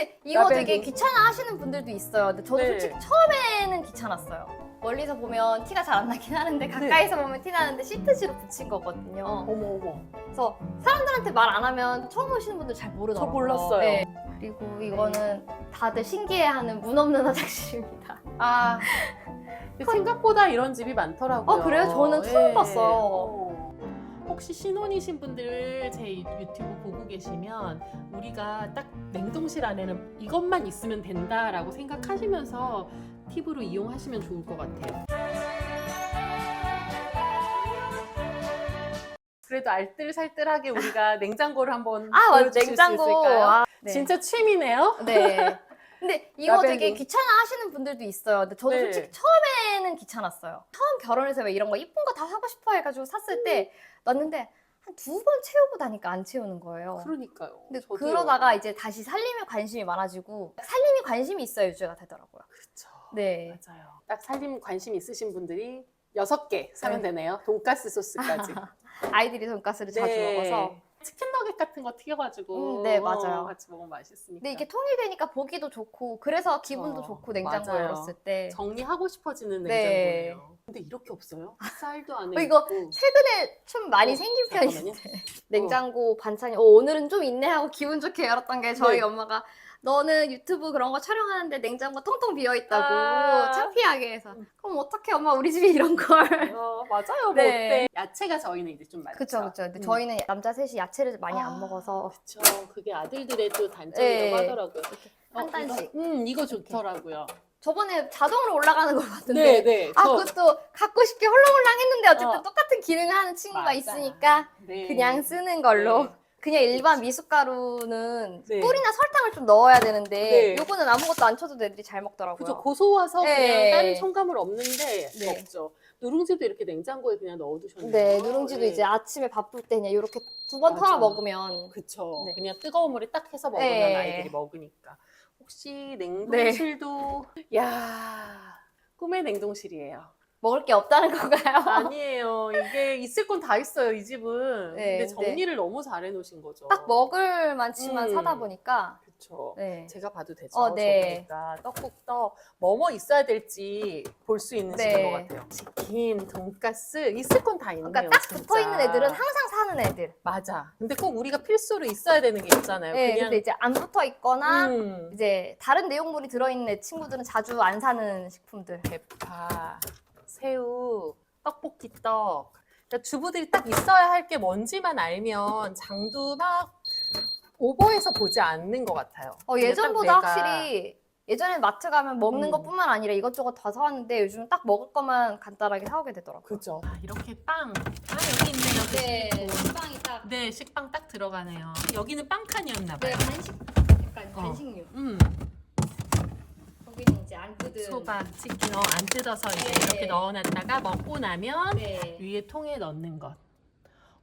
근데 이거 라벨이. 되게 귀찮아 하시는 분들도 있어요. 근데 저도 네. 솔직히 처음에는 귀찮았어요. 멀리서 보면 티가 잘 안 나긴 하는데 가까이서 보면 티 나는데 시트지로 붙인 거거든요. 어머 어머. 그래서 사람들한테 말 안 하면 처음 오시는 분들 잘 모르더라고요. 저 몰랐어요. 네. 그리고 이거는 다들 신기해하는 문 없는 화장실입니다. 아 생각보다 이런 집이 많더라고요. 어, 그래요? 저는 처음 예. 봤어요. 어. 혹시 신혼이신 분들 제 유튜브 보고 계시면 우리가 딱 냉동실 안에는 이것만 있으면 된다라고 생각하시면서 팁으로 이용하시면 좋을 것 같아요. 그래도 알뜰살뜰하게 우리가 냉장고를 한번 아, 맞아. 보여주실 수 냉장고. 있을까요? 아, 네. 진짜 취미네요. 네. 근데 이거 라벨링. 되게 귀찮아 하시는 분들도 있어요. 근데 저도 네. 솔직히 처음에는 귀찮았어요. 처음 결혼해서 왜 이런 거 이쁜 거 다 사고 싶어 해가지고 샀을 때 놨는데 한 두 번 채우고 나니까 안 채우는 거예요. 그러니까요. 근데 저도요. 그러다가 이제 다시 살림에 관심이 많아지고 살림이 관심이 있어야 유지가 되더라고요. 그쵸. 네. 맞아요. 딱 살림 관심 있으신 분들이 여섯 개 사면 네. 되네요. 돈가스 소스까지. 아이들이 돈가스를 자주 네. 먹어서. 치킨 너겟 같은 거 튀겨가지고 음, 네, 맞아요. 어, 같이 먹으면 맛있으니까. 근데 이게 통일되니까 보기도 좋고 그래서 기분도 어, 좋고 냉장고에 맞아요. 열었을 때. 정리하고 싶어지는 네. 냉장고예요. 근데 이렇게 없어요? 쌀도 안에 어, 이거 있고. 최근에 좀 많이 어, 생긴 잠깐만요. 편인데 냉장고 반찬이 어, 오늘은 좀 있네 하고 기분 좋게 열었던 게 저희 네. 엄마가 너는 유튜브 그런 거 촬영하는데 냉장고 텅텅 비어 있다고 아. 창피하게 해서 음. 그럼 어떻게 엄마 우리 집에 이런 걸 어, 맞아요. 뭐 네. 어때? 야채가 저희는 이제 좀 많죠. 그쵸 그쵸 근데 음. 저희는 남자 셋이 야채를 많이 아, 안 먹어서 그쵸. 그게 아들들의 또 단점이라고 네. 하더라고요. 한 어, 단씩. 이거, 음, 이거 좋더라고요. 저번에 자동으로 올라가는 거 봤는데 네, 네. 아 저- 그것도 갖고 싶게 헐렁헐렁 했는데 어쨌든 어. 똑같은 기능을 하는 친구가 맞아. 있으니까 네. 그냥 쓰는 걸로 네. 그냥 일반 미숫가루는 네. 꿀이나 설탕을 좀 넣어야 되는데 네. 요거는 아무것도 안 쳐도 애들이 잘 먹더라고요. 그죠 고소와서 네. 그냥 다른 첨가물 없는데 네. 먹죠. 누룽지도 이렇게 냉장고에 그냥 넣어두셨네요. 네, 누룽지도 네. 이제 아침에 바쁠 때 그냥 이렇게 두번 맞아. 털어 먹으면 그쵸. 네. 그냥 뜨거운 물에 딱 해서 먹으면 네. 아이들이 먹으니까. 혹시 냉동실도 야 꿈의 냉동실이에요. 먹을 게 없다는 건가요? 아니에요. 이게 있을 건 다 있어요. 이 집은. 네, 근데 정리를 너무 잘 해놓으신 거죠. 딱 먹을 만치만 음. 사다 보니까 그쵸. 네. 제가 봐도 되죠. 어, 네. 저보니까 떡국떡 뭐뭐 있어야 될지 볼 수 있는 네. 집인 것 같아요. 치킨, 돈가스 있을 건 다 있네요. 그러니까 딱 진짜. 붙어 있는 애들은 항상 사는 애들. 맞아. 근데 꼭 우리가 필수로 있어야 되는 게 있잖아요. 네, 그냥 근데 이제 안 붙어 있거나 음, 이제 다른 내용물이 들어 있는 애 친구들은 자주 안 사는 식품들. 대파, 새우, 떡볶이 떡. 그러니까 주부들이 딱 있어야 할 게 뭔지만 알면 장도 막 오버해서 보지 않는 것 같아요. 어, 예전보다 내가 확실히 예전에 마트 가면 먹는 음. 것뿐만 아니라 이것저것 다 사왔는데 요즘은 딱 먹을 것만 간단하게 사오게 되더라고요. 그죠. 아, 이렇게 빵. 아, 여기 있네요. 네, 식빵이 딱. 네, 식빵 딱 들어가네요. 여기는 빵칸이었나 봐요. 네, 간식. 약간 어. 간식류. 음, 이제 안 뜯은. 소박, 치킨 어, 안 뜯어서 이제 네. 이렇게 넣어놨다가 먹고 나면 네. 위에 통에 넣는 것.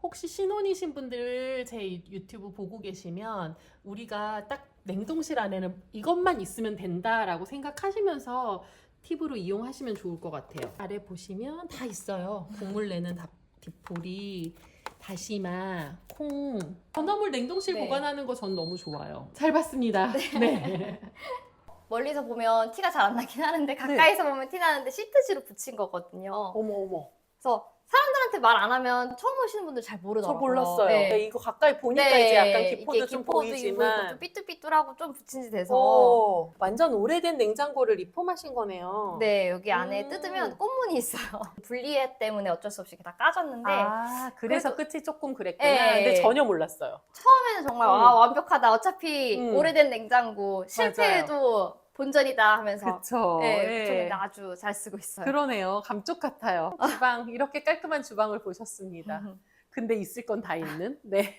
혹시 신혼이신 분들 제 유튜브 보고 계시면 우리가 딱 냉동실 안에는 이것만 있으면 된다라고 생각하시면서 팁으로 이용하시면 좋을 것 같아요. 아래 보시면 다 있어요. 국물 내는 다- 디포리, 다시마, 콩. 건어물 냉동실 네. 보관하는 거 전 너무 좋아요. 잘 봤습니다. 네. 멀리서 보면 티가 잘 안 나긴 하는데 가까이서 보면 티 나는데 시트지로 붙인 거거든요. 어머 어머. 그래서 사람들한테 말 안 하면 처음 오시는 분들 잘 저 모르더라고요. 몰랐어요. 네. 네, 이거 가까이 보니까 네, 이제 약간 이게 기포도 좀 기포도 보이지만 좀 삐뚤삐뚤하고 좀 붙인 지 돼서 오, 완전 오래된 냉장고를 리폼하신 거네요. 네 여기 안에 음. 뜯으면 꽃무늬 있어요. 분리해 때문에 어쩔 수 없이 이렇게 다 까졌는데 아, 그래서 끝이 조금 그랬구나. 네. 근데 전혀 몰랐어요. 처음에는 정말 음. 와 완벽하다. 어차피 음. 오래된 냉장고 실패해도 본전이다 하면서 그쵸. 네, 예. 저는 아주 잘 쓰고 있어요. 그러네요. 감쪽 같아요. 주방, 이렇게 깔끔한 주방을 보셨습니다. 근데 있을 건 다 있는? 네.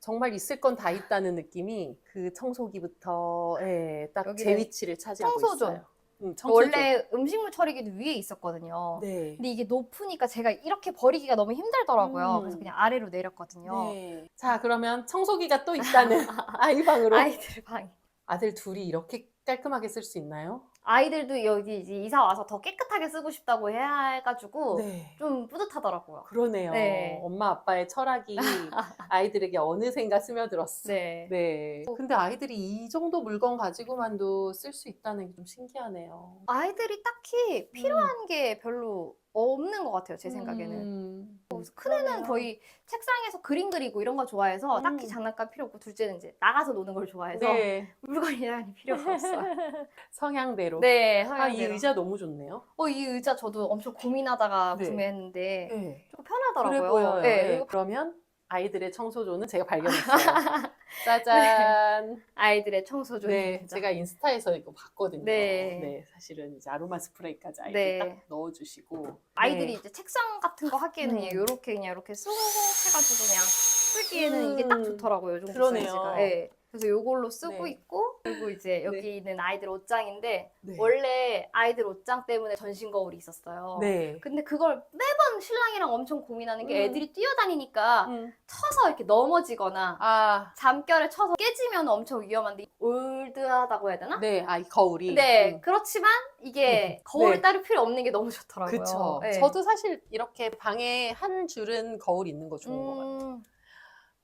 정말 있을 건 다 있다는 느낌이 그 청소기부터 예, 딱 제 여기는 위치를 차지하고 청소조. 있어요. 음. 원래 음식물 처리기도 위에 있었거든요. 네. 근데 이게 높으니까 제가 이렇게 버리기가 너무 힘들더라고요. 음. 그래서 그냥 아래로 내렸거든요. 네. 자, 그러면 청소기가 또 있다는 아이 방으로. 아이들 방이. 아들 둘이 이렇게 깔끔하게 쓸 수 있나요? 아이들도 여기 이제 이사 와서 더 깨끗하게 쓰고 싶다고 해가지고 네. 좀 뿌듯하더라고요. 그러네요. 네. 엄마 아빠의 철학이 아이들에게 어느샌가 스며들었어. 네. 네. 근데 아이들이 이 정도 물건 가지고만도 쓸 수 있다는 게 좀 신기하네요. 아이들이 딱히 필요한 게 별로 없는 것 같아요, 제 생각에는. 음. 그래서 큰애는 그러네요. 거의 책상에서 그림 그리고 이런 거 좋아해서 딱히 음. 장난감 필요 없고 둘째는 이제 나가서 노는 걸 좋아해서 네. 물건이 많이 필요가 없어요. 성향대로. 네, 아, 이 성향대로. 의자 너무 좋네요. 어, 이 의자 저도 엄청 고민하다가 네. 구매했는데 네. 조금 편하더라고요. 그래 보여요. 네, 네. 그러면 아이들의 청소조는 제가 발견했어요. 짜잔. 아이들의 청소조입니다. 네, 제가 인스타에서 이거 봤거든요. 네. 네, 사실은 이제 아로마 스프레이까지 아이들 네. 딱 넣어주시고. 아이들이 네. 이제 책상 같은 거 하기에는 음. 그냥 이렇게 그냥 이렇게 쑥 해가지고 그냥 쓰기에는 이게 딱 음. 좋더라고요. 요 그러네요. 사이즈가. 네. 그래서 요걸로 쓰고 네. 있고 그리고 이제 여기 네. 있는 아이들 옷장인데 네. 원래 아이들 옷장 때문에 전신 거울이 있었어요. 네. 근데 그걸 매번 신랑이랑 엄청 고민하는 게 음. 애들이 뛰어다니니까 음. 쳐서 이렇게 넘어지거나 아, 잠결에 쳐서 깨지면 엄청 위험한데 올드하다고 해야 되나? 네, 아, 이 거울이. 네, 음. 그렇지만 이게 음. 거울이 네. 따로 필요 없는 게 너무 좋더라고요. 그쵸. 네. 저도 사실 이렇게 방에 한 줄은 거울 있는 거 좋은 것 같아요. 음,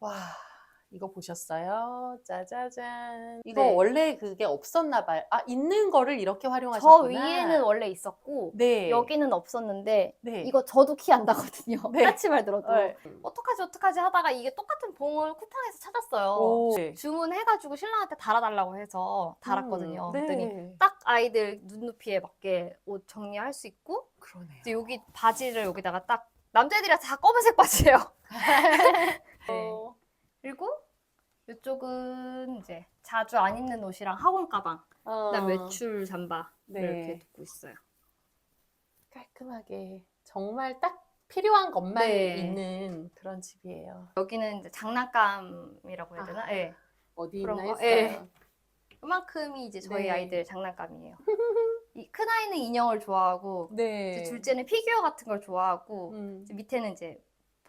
와, 이거 보셨어요? 짜자잔. 이거 네. 원래 그게 없었나 봐요. 아, 있는 거를 이렇게 저 활용하셨구나. 위에는 원래 있었고 네. 여기는 없었는데 네. 이거 저도 키 안 나거든요. 네. 까치 말 들어도 네. 어떡하지 어떡하지 하다가 이게 똑같은 봉을 쿠팡에서 찾았어요. 오. 네. 주문해가지고 신랑한테 달아달라고 해서 달았거든요. 음, 그랬더니 네. 딱 아이들 눈높이에 맞게 옷 정리할 수 있고 그러네요. 이제 여기 바지를 여기다가 딱 남자애들이 다 검은색 바지예요. 네. 어, 그리고 이쪽은 이제 자주 안 입는 옷이랑 학원 가방, 그다음 어, 외출 잠바 네. 이렇게 두고 있어요. 깔끔하게 정말 딱 필요한 것만 네. 있는 그런 집이에요. 여기는 이제 장난감이라고 해야 되나? 아. 예. 어디 그런 있나 거? 했어요. 예. 그만큼이 이제 저희 네. 아이들 장난감이에요. 이 큰 아이는 인형을 좋아하고 네. 이제 둘째는 피규어 같은 걸 좋아하고 음, 이제 밑에는 이제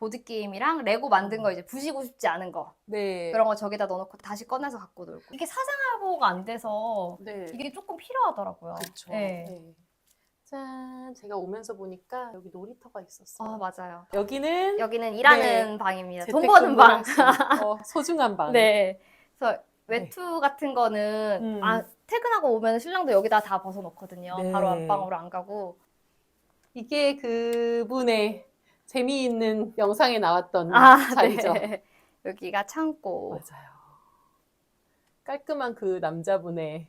보드 게임이랑 레고 만든 거 이제 부시고 싶지 않은 거 네. 그런 거 저기다 넣어놓고 다시 꺼내서 갖고 놀고 이게 사생활보호가 안 돼서 네. 이게 조금 필요하더라고요. 그렇죠. 네. 네. 짠, 제가 오면서 보니까 여기 놀이터가 있었어요. 아 맞아요. 여기는 여기는 일하는 방입니다. 돈 버는 방. 어, 소중한 방. 네. 그래서 외투 같은 거는 음. 아, 퇴근하고 오면 신랑도 여기다 다 벗어놓거든요. 네. 바로 안방으로 안 가고. 이게 그분의 재미있는 영상에 나왔던 아, 자리죠. 네. 여기가 창고. 맞아요. 깔끔한 그 남자분의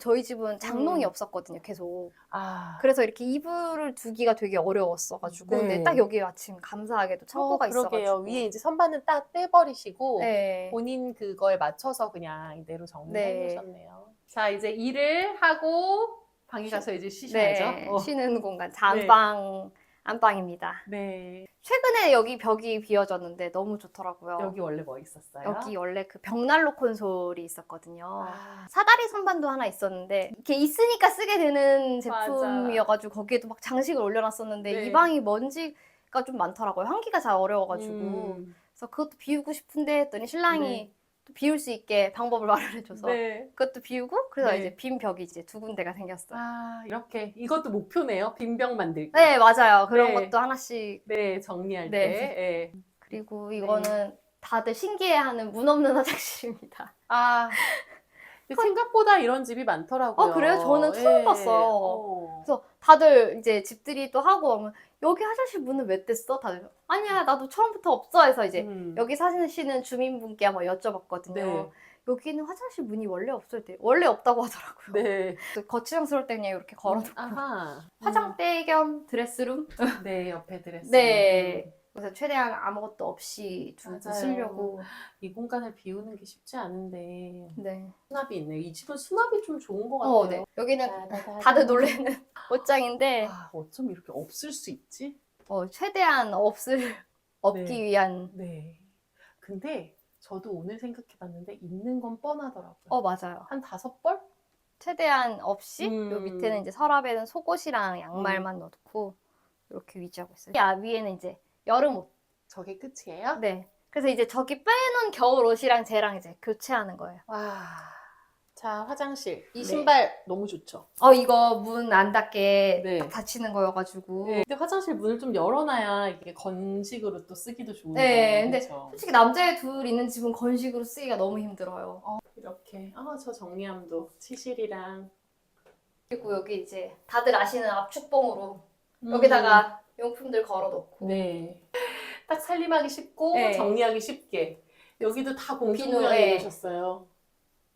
저희 집은 장롱이 음. 없었거든요, 계속. 아, 그래서 이렇게 이불을 두기가 되게 어려웠어가지고. 네. 근데 딱 여기 마침 감사하게도 창고가 어. 있어가지고. 위에 이제 선반은 딱 떼버리시고 네. 본인 그거에 맞춰서 그냥 이대로 정리해 네. 놓으셨네요. 자, 이제 일을 하고 방에 가서 이제 쉬셔야죠. 네. 어. 쉬는 공간. 자, 안방, 안방입니다. 네. 최근에 여기 벽이 비어졌는데 너무 좋더라고요. 여기 원래 뭐 있었어요? 여기 원래 그 벽난로 콘솔이 있었거든요. 아, 사다리 선반도 하나 있었는데 이렇게 있으니까 쓰게 되는. 제품이어가지고 거기에도 막 장식을 올려놨었는데 네. 이 방이 먼지가 좀 많더라고요. 환기가 잘 어려워가지고 음, 그래서 그것도 비우고 싶은데 했더니 신랑이 네. 또 비울 수 있게 방법을 마련해줘서 네. 그것도 비우고 그래서 네. 이제 빈 벽이 이제 두 군데가 생겼어요. 아, 이렇게 이것도 목표네요. 빈병 만들기. 네 맞아요. 그런 네. 것도 하나씩 네, 정리할 네. 때. 예. 그리고 이거는 다들 신기해하는 문 없는 화장실입니다. 아, 근데 생각보다 이런 집이 많더라고요. 어, 그래요? 저는 처음 예. 봤어요. 어. 그래서 다들 이제 집들이 또 하고 오면 여기 화장실 문은 왜 뗐어? 다들 아니야 나도 처음부터 없어 해서 이제 음. 여기 사시는 주민분께 한번 여쭤봤거든요. 네. 여기는 화장실 문이 원래 없을 때 원래 없다고 하더라고요. 네. 그래서 거추장스러울 때 그냥 이렇게 걸어놓고 아하. 화장대 겸 드레스룸. 음. 네, 옆에 드레스. 네. 그래서 최대한 아무것도 없이 두고 맞아요. 쓰려고. 이 공간을 비우는 게 쉽지 않은데 네. 수납이 있네요. 이 집은 수납이 좀 좋은 것 같아요. 어, 네. 여기는 따다다다. 다들 놀래는 옷장인데 아, 어쩜 이렇게 없을 수 있지? 어, 최대한 없을 없기 네. 위한. 네. 근데 저도 오늘 생각해봤는데 있는 건 뻔하더라고요. 어 맞아요. 한 다섯 벌? 최대한 없이 음. 요 밑에는 이제 서랍에는 속옷이랑 양말만 넣고 이렇게 위치하고 있어요. 아, 위에는 이제 여름 옷. 저게 끝이에요? 네. 그래서 이제 저기 빼놓은 겨울 옷이랑 쟤랑 이제 교체하는 거예요. 와, 자, 화장실. 이 네. 신발 너무 좋죠. 어 이거 문 안 닫게 네. 딱 닫히는 거여가지고 네. 근데 화장실 문을 좀 열어놔야 이게 건식으로 또 쓰기도 좋은데. 네, 근데 그쵸? 솔직히 남자애 둘 있는 집은 건식으로 쓰기가 너무 힘들어요. 이렇게. 아, 저 정리함도 치실이랑. 그리고 여기 이제 다들 아시는 압축봉으로 음. 여기다가 용품들 걸어놓고 네. 딱 살림하기 쉽고 네. 정리하기 쉽게. 여기도 다 비누, 공중부양해 네. 놓으셨어요.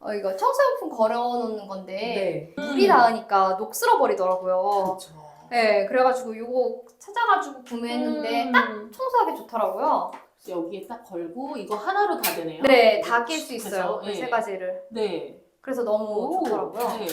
어 이거 청소용품 걸어놓는 건데 네. 물이 닿으니까 녹슬어 버리더라고요. 그렇죠. 네, 그래가지고 이거 찾아가지고 구매했는데 음. 딱 청소하기 좋더라고요. 여기에 딱 걸고 이거 하나로 다 되네요. 네, 다 낄 수 있어요. 이세 네. 가지를. 네. 그래서 너무 좋더라고요. 네.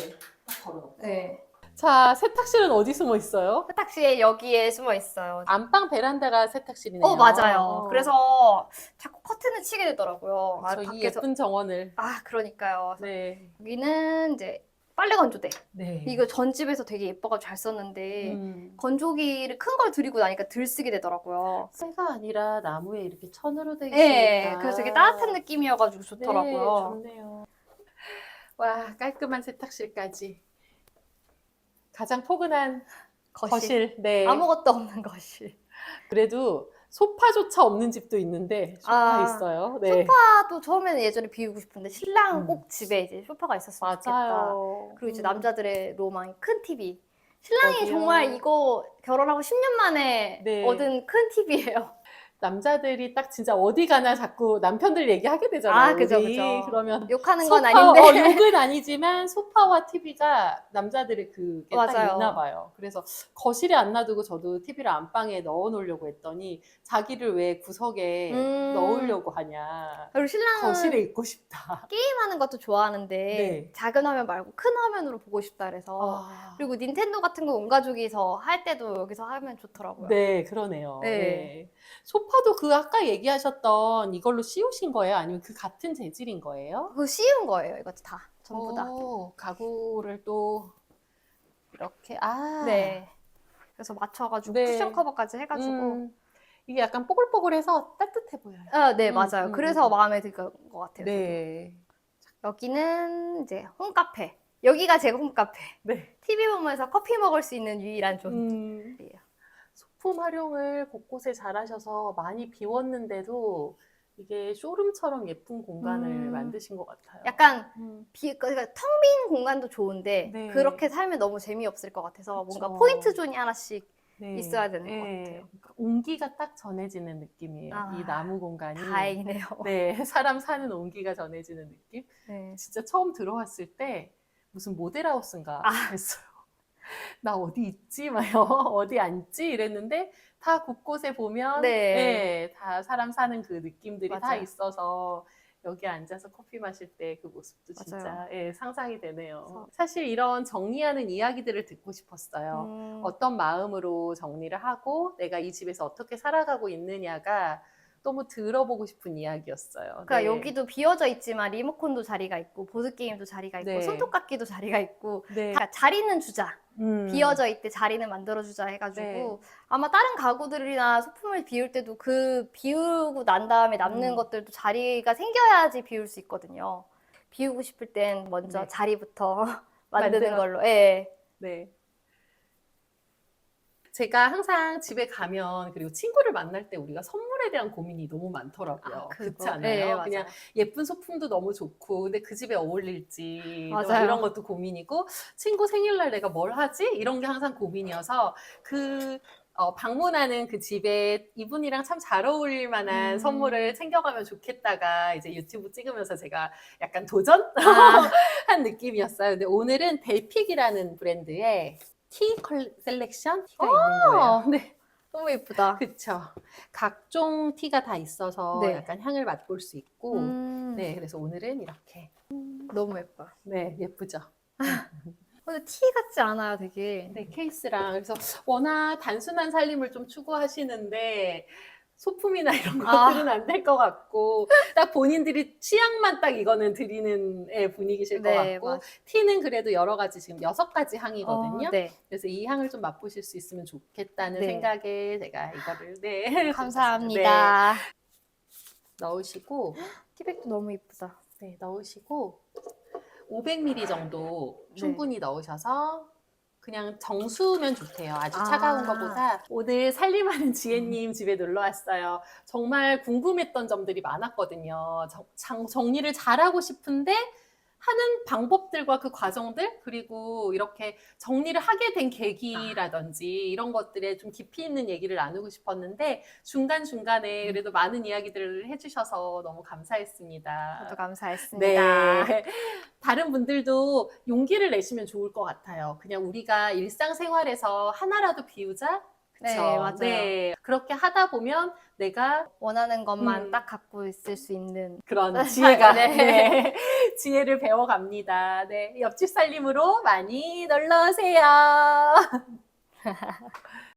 딱 걸어놓고. 네. 자, 세탁실은 어디 숨어 있어요? 세탁실에 여기에 숨어 있어요. 안방 베란다가 세탁실이네요. 어 맞아요. 그래서 자꾸 커튼을 치게 되더라고요. 아, 저 이 밖에서 예쁜 정원을. 아 그러니까요. 네. 여기는 이제 빨래 건조대. 네. 이거 전 집에서 되게 예뻐가지고 잘 썼는데 음. 건조기를 큰 걸 들이고 나니까 들 쓰게 되더라고요. 쇠가 아니라 나무에 이렇게 천으로 돼 있으니까. 네, 그래서 되게 따뜻한 느낌이어가지고 좋더라고요. 네, 좋네요. 와, 깔끔한 세탁실까지. 가장 포근한 거실. 거실. 네. 아무것도 없는 거실. 그래도 소파조차 없는 집도 있는데 소파 아, 있어요. 네. 소파도 처음에는 예전에 비우고 싶은데 신랑 음. 꼭 집에 이제 소파가 있었으면 좋겠다. 맞아요. 그리고 이제 음. 남자들의 로망 큰 TV. 신랑이 저도요. 정말 이거 결혼하고 10년 만에 네. 얻은 큰 TV예요. 남자들이 딱 진짜 어디 가나 자꾸 남편들 얘기하게 되잖아요. 아, 그죠, 우리. 그죠. 그러면 욕하는 소파, 건 아닌데. 어, 욕은 아니지만 소파와 TV가 남자들의 그게 딱 맞아요. 있나 봐요. 그래서 거실에 안 놔두고 저도 TV를 안방에 넣어 놓으려고 했더니 자기를 왜 구석에 음. 넣으려고 하냐. 그리고 신랑은 거실에 있고 싶다. 게임하는 것도 좋아하는데 네. 작은 화면 말고 큰 화면으로 보고 싶다 그래서 아, 그리고 닌텐도 같은 거 온 가족이서 할 때도 여기서 하면 좋더라고요. 네, 그러네요. 네. 네. 소파도 그 아까 얘기하셨던 이걸로 씌우신 거예요? 아니면 그 같은 재질인 거예요? 그거 씌운 거예요, 이거 다 전부 다. 오, 가구를 또 이렇게 아 네. 그래서 맞춰가지고 네. 쿠션 커버까지 해가지고. 음, 이게 약간 뽀글뽀글해서 따뜻해 보여요. 아, 네, 음, 맞아요. 음, 그래서 음. 마음에 들것 같아요. 네, 여기는 이제 홈카페. 여기가 제 홈카페. 네. TV 보면서 커피 먹을 수 있는 유일한 존. 음, 소품 활용을 곳곳에 잘하셔서 많이 비웠는데도 이게 쇼룸처럼 예쁜 공간을 음. 만드신 것 같아요. 약간 음, 비, 그러니까 텅 빈 공간도 좋은데 네. 그렇게 살면 너무 재미없을 것 같아서 뭔가 그쵸. 포인트 존이 하나씩 네. 있어야 되는 것 네. 같아요. 그러니까 온기가 딱 전해지는 느낌이에요. 아, 이 나무 공간이. 다행이네요. 네, 사람 사는 온기가 전해지는 느낌. 네. 진짜 처음 들어왔을 때 무슨 모델하우스인가 아. 했어요. 나 어디 있지? 막요. 어디 앉지? 이랬는데 다 곳곳에 보면 네. 네, 다 사람 사는 그 느낌들이 다 맞아요. 있어서 여기 앉아서 커피 마실 때 그 모습도 진짜 맞아요. 예, 상상이 되네요. 그래서- 사실 이런 정리하는 이야기들을 듣고 싶었어요. 음, 어떤 마음으로 정리를 하고 내가 이 집에서 어떻게 살아가고 있느냐가 너무 들어보고 싶은 이야기였어요. 그러니까 네. 여기도 비어져 있지만 리모컨도 자리가 있고 보드 게임도 자리가 있고 네. 손톱깎이도 자리가 있고 네. 다 자리는 주자. 음. 비어져 있대 자리는 만들어주자 해가지고 네. 아마 다른 가구들이나 소품을 비울 때도 그 비우고 난 다음에 남는 음. 것들도 자리가 생겨야지 비울 수 있거든요. 비우고 싶을 땐 먼저 네. 자리부터 만드는 만들어. 걸로. 예. 네. 제가 항상 집에 가면 그리고 친구를 만날 때 우리가 선물 에 대한 고민이 너무 많더라고요. 아. 그렇지 않아요? 네. 그냥 예쁜 소품도 너무 좋고 근데 그 집에 어울릴지 또 맞아요. 이런 것도 고민이고 친구 생일날 내가 뭘 하지? 이런 게 항상 고민이어서 그 어, 방문하는 그 집에 이분이랑 참 잘 어울릴 만한 음. 선물을 챙겨가면 좋겠다가 이제 유튜브 찍으면서 제가 약간 도전? 아, 한 느낌이었어요. 근데 오늘은 델픽이라는 브랜드의 티 컬 셀렉션 티가 있는 거예요. 네, 너무 예쁘다. 그쵸. 각종 티가 다 있어서 네. 약간 향을 맛볼 수 있고, 음, 네, 그래서 오늘은 이렇게. 너무 예뻐. 네, 예쁘죠. 근데 티 같지 않아요, 되게. 네, 케이스랑. 그래서 워낙 단순한 살림을 좀 추구하시는데, 소품이나 이런 아. 것들은 안 될 것 같고, 딱 본인들이 취향만 딱 이거는 드리는 예, 분위기실 것 네, 같고, 맞아요. 티는 그래도 여러 가지 지금 여섯 가지 향이거든요. 어, 네. 그래서 이 향을 좀 맛보실 수 있으면 좋겠다는 네. 생각에 제가 이거를 네 감사합니다. 네, 넣으시고 티백도 너무 예쁘다. 네 넣으시고 500ml 정도 네. 충분히 넣으셔서 그냥 정수면 좋대요. 아주 아. 차가운 것보다. 오늘 살림하는 지혜님 집에 놀러 왔어요. 정말 궁금했던 점들이 많았거든요. 정, 장- 정리를 잘하고 싶은데 하는 방법들과 그 과정들 그리고 이렇게 정리를 하게 된 계기라든지 이런 것들에 좀 깊이 있는 얘기를 나누고 싶었는데 중간 중간에 그래도 많은 이야기들을 해주셔서 너무 감사했습니다. 저도 감사했습니다. 네. 다른 분들도 용기를 내시면 좋을 것 같아요. 그냥 우리가 일상생활에서 하나라도 비우자. 그쵸? 네, 맞아요. 네. 그렇게 하다 보면 내가 원하는 것만 음. 딱 갖고 있을 수 있는 그런 네. 지혜가 네. 네. 지혜를 배워갑니다. 네. 옆집 살림으로 많이 놀러 오세요.